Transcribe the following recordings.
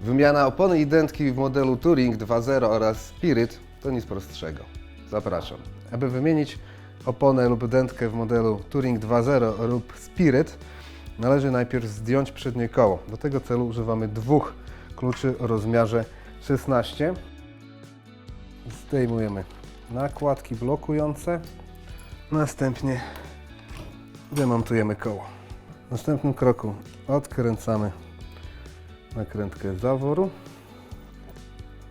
Wymiana opony i dętki w modelu Touring 2.0 oraz Spirit to nic prostszego. Zapraszam. Aby wymienić oponę lub dętkę w modelu Touring 2.0 lub Spirit, należy najpierw zdjąć przednie koło. Do tego celu używamy dwóch kluczy o rozmiarze 16. Zdejmujemy nakładki blokujące. Następnie demontujemy koło. W następnym kroku odkręcamy nakrętkę zaworu.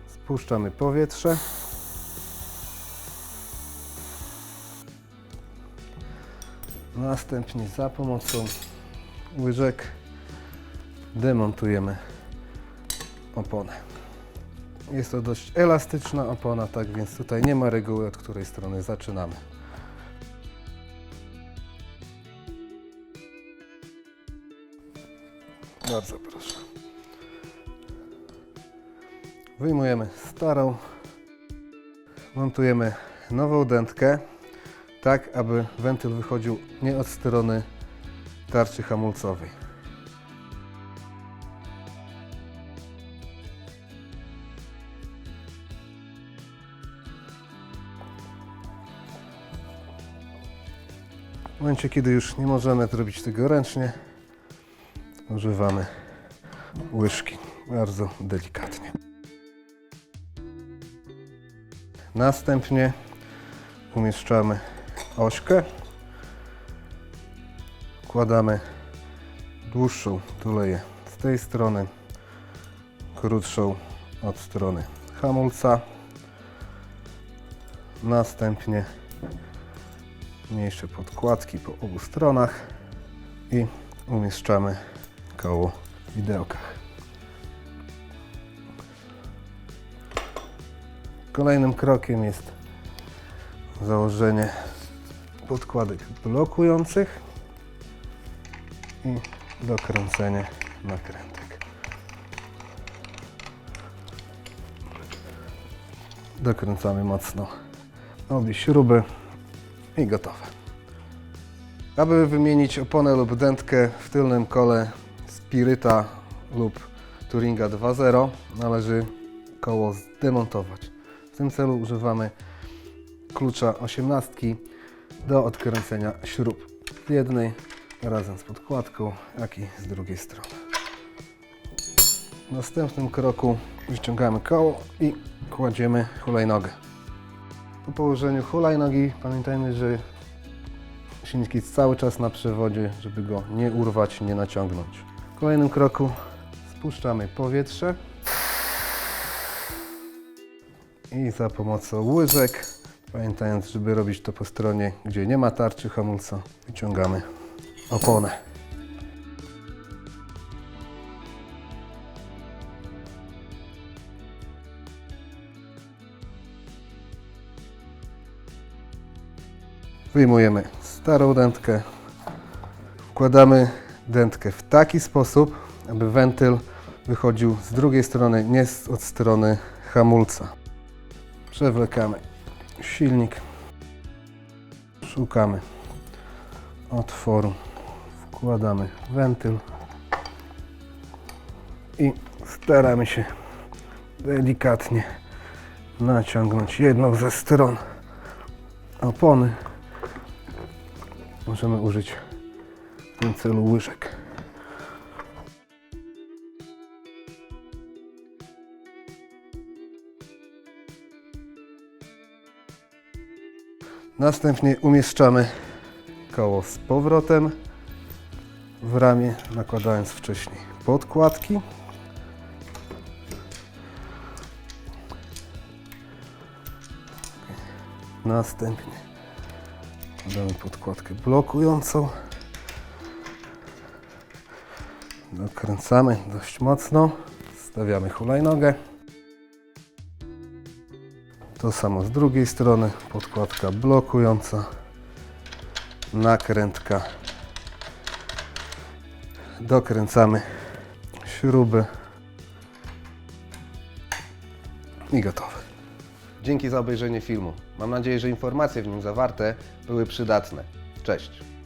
Spuszczamy powietrze. Następnie za pomocą łyżek demontujemy oponę. Jest to dość elastyczna opona, tak więc tutaj nie ma reguły, od której strony zaczynamy. Bardzo proszę. Wyjmujemy starą, montujemy nową dętkę, tak aby wentyl wychodził nie od strony tarczy hamulcowej. W momencie, kiedy już nie możemy zrobić tego ręcznie, używamy łyżki bardzo delikatnie. Następnie umieszczamy ośkę. Wkładamy dłuższą tuleję z tej strony, krótszą od strony hamulca. Następnie mniejsze podkładki po obu stronach i umieszczamy koło widełkach. Kolejnym krokiem jest założenie podkładek blokujących i dokręcenie nakrętek. Dokręcamy mocno obie śruby i gotowe. Aby wymienić oponę lub dętkę w tylnym kole Spirita lub Touringa 2.0 należy koło zdemontować. Tym celu używamy klucza 18 do odkręcenia śrub z jednej razem z podkładką, jak i z drugiej strony. W następnym kroku wyciągamy koło i kładziemy hulajnogę. Po położeniu hulajnogi pamiętajmy, że silnik jest cały czas na przewodzie, żeby go nie urwać, nie naciągnąć. W kolejnym kroku spuszczamy powietrze i za pomocą łyżek, pamiętając, żeby robić to po stronie, gdzie nie ma tarczy hamulca, wyciągamy oponę. Wyjmujemy starą dętkę, wkładamy dętkę w taki sposób, aby wentyl wychodził z drugiej strony, nie od strony hamulca. Przewlekamy. Silnik, szukamy. Otworu, wkładamy wentyl. I staramy się delikatnie naciągnąć jedną ze stron opony. Możemy użyć w tym celu łyżek. Następnie umieszczamy koło z powrotem w ramię, nakładając wcześniej podkładki. Następnie Damy podkładkę blokującą. Dokręcamy dość mocno. Stawiamy hulajnogę. To samo z drugiej strony. Podkładka blokująca. Nakrętka. Dokręcamy śruby. I gotowe. Dzięki za obejrzenie filmu. Mam nadzieję, że informacje w nim zawarte były przydatne. Cześć!